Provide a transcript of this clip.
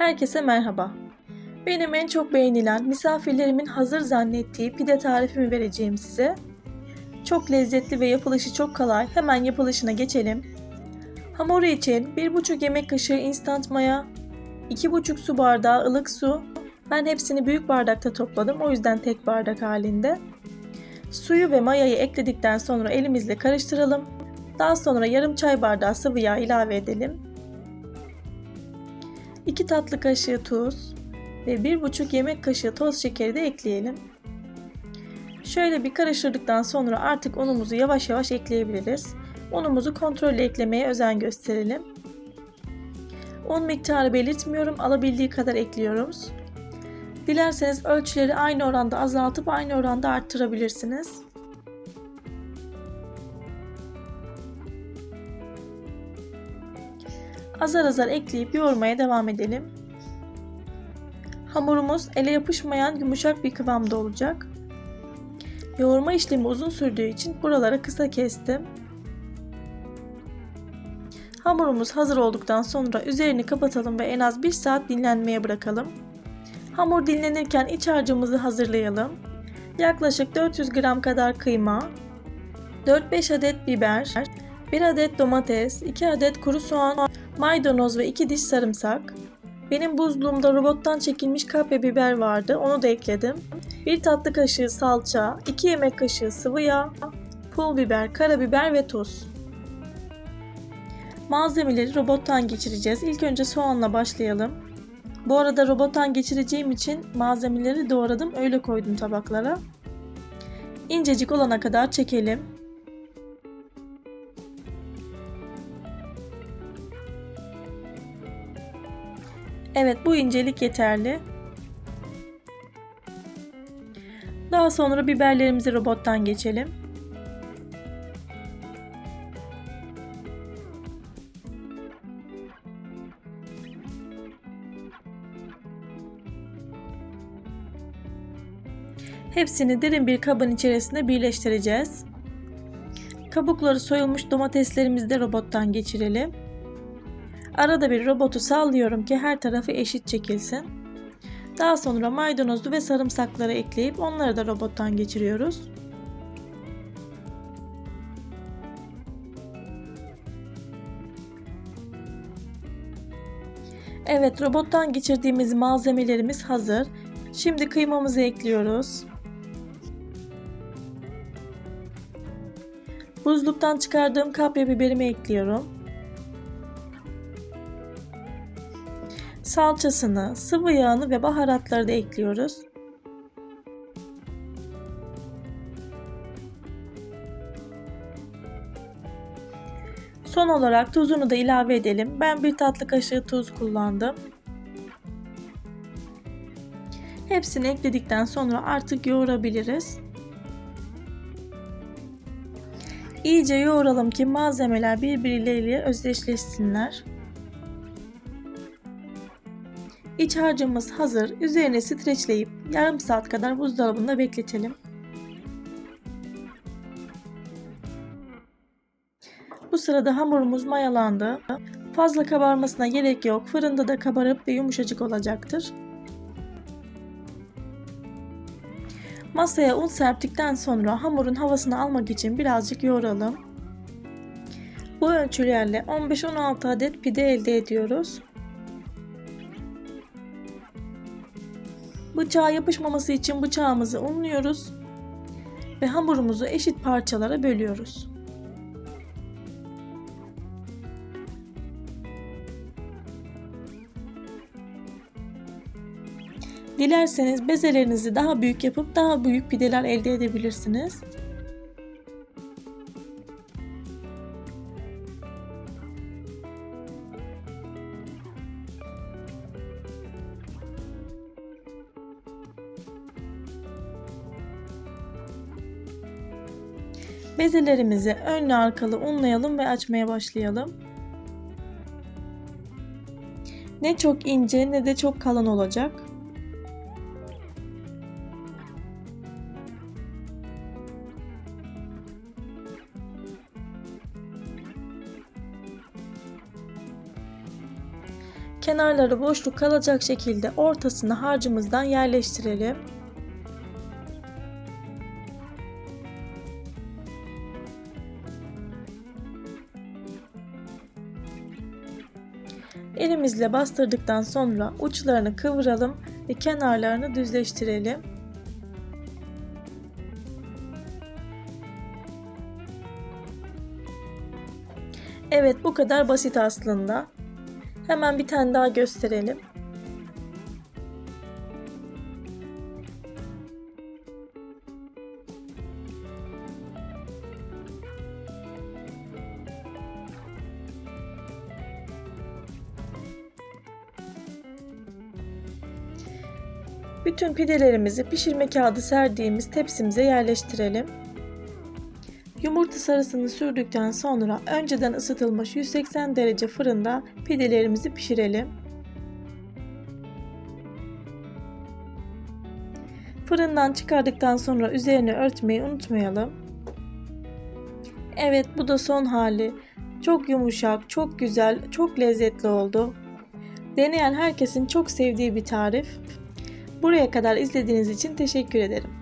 Herkese merhaba. Benim en çok beğenilen, misafirlerimin hazır zannettiği pide tarifimi vereceğim size. Çok lezzetli ve yapılışı çok kolay. Hemen yapılışına geçelim. Hamuru için 1,5 yemek kaşığı instant maya, 2,5 su bardağı ılık su. Ben hepsini büyük bardakta topladım. O yüzden tek bardak halinde. Suyu ve mayayı ekledikten sonra elimizle karıştıralım. Daha sonra yarım çay bardağı sıvı yağ ilave edelim. 2 tatlı kaşığı tuz ve 1,5 yemek kaşığı toz şekeri de ekleyelim. Şöyle bir karıştırdıktan sonra artık unumuzu yavaş yavaş ekleyebiliriz. Unumuzu kontrolle eklemeye özen gösterelim. Un miktarı belirtmiyorum, alabildiği kadar ekliyoruz. Dilerseniz ölçüleri aynı oranda azaltıp aynı oranda arttırabilirsiniz. Azar azar ekleyip yoğurmaya devam edelim. Hamurumuz ele yapışmayan yumuşak bir kıvamda olacak. Yoğurma işlemi uzun sürdüğü için buralara kısa kestim. Hamurumuz hazır olduktan sonra üzerini kapatalım ve en az 1 saat dinlenmeye bırakalım. Hamur dinlenirken iç harcımızı hazırlayalım. Yaklaşık 400 gram kadar kıyma, 4-5 adet biber, 1 adet domates, 2 adet kuru soğan, maydanoz ve 2 diş sarımsak. Benim buzluğumda robottan çekilmiş kapya biber vardı. Onu da ekledim. 1 tatlı kaşığı salça, 2 yemek kaşığı sıvı yağ, pul biber, karabiber ve tuz. Malzemeleri robottan geçireceğiz. İlk önce soğanla başlayalım. Bu arada robottan geçireceğim için malzemeleri doğradım. Öyle koydum tabaklara. İncecik olana kadar çekelim. Evet bu incelik yeterli. Daha sonra biberlerimizi robottan geçelim. Hepsini derin bir kabın içerisinde birleştireceğiz. Kabukları soyulmuş domateslerimizi de robottan geçirelim. Arada bir robotu sallıyorum ki her tarafı eşit çekilsin. Daha sonra maydanozu ve sarımsakları ekleyip onları da robottan geçiriyoruz. Evet robottan geçirdiğimiz malzemelerimiz hazır. Şimdi kıymamızı ekliyoruz. Buzluktan çıkardığım kapya biberimi ekliyorum. Salçasını, sıvı yağını ve baharatları da ekliyoruz. Son olarak tuzunu da ilave edelim. Ben bir tatlı kaşığı tuz kullandım. Hepsini ekledikten sonra artık yoğurabiliriz. İyice yoğuralım ki malzemeler birbirleriyle özdeşleşsinler. İç harcımız hazır. Üzerine streçleyip yarım saat kadar buzdolabında bekletelim. Bu sırada hamurumuz mayalandı. Fazla kabarmasına gerek yok. Fırında da kabarıp ve yumuşacık olacaktır. Masaya un serptikten sonra hamurun havasını almak için birazcık yoğuralım. Bu ölçülerle 15-16 adet pide elde ediyoruz. Bıçağa yapışmaması için bıçağımızı unluyoruz ve hamurumuzu eşit parçalara bölüyoruz. Dilerseniz bezelerinizi daha büyük yapıp daha büyük pideler elde edebilirsiniz. Bezelerimizi önlü arkalı unlayalım ve açmaya başlayalım. Ne çok ince ne de çok kalın olacak. Kenarları boşluk kalacak şekilde ortasına harcımızdan yerleştirelim. Elimizle bastırdıktan sonra uçlarını kıvıralım ve kenarlarını düzleştirelim. Evet bu kadar basit aslında. Hemen bir tane daha gösterelim. Bütün pidelerimizi pişirme kağıdı serdiğimiz tepsimize yerleştirelim. Yumurta sarısını sürdükten sonra önceden ısıtılmış 180 derece fırında pidelerimizi pişirelim. Fırından çıkardıktan sonra üzerini örtmeyi unutmayalım. Evet bu da son hali. Çok yumuşak, çok güzel, çok lezzetli oldu. Deneyen herkesin çok sevdiği bir tarif. Buraya kadar izlediğiniz için teşekkür ederim.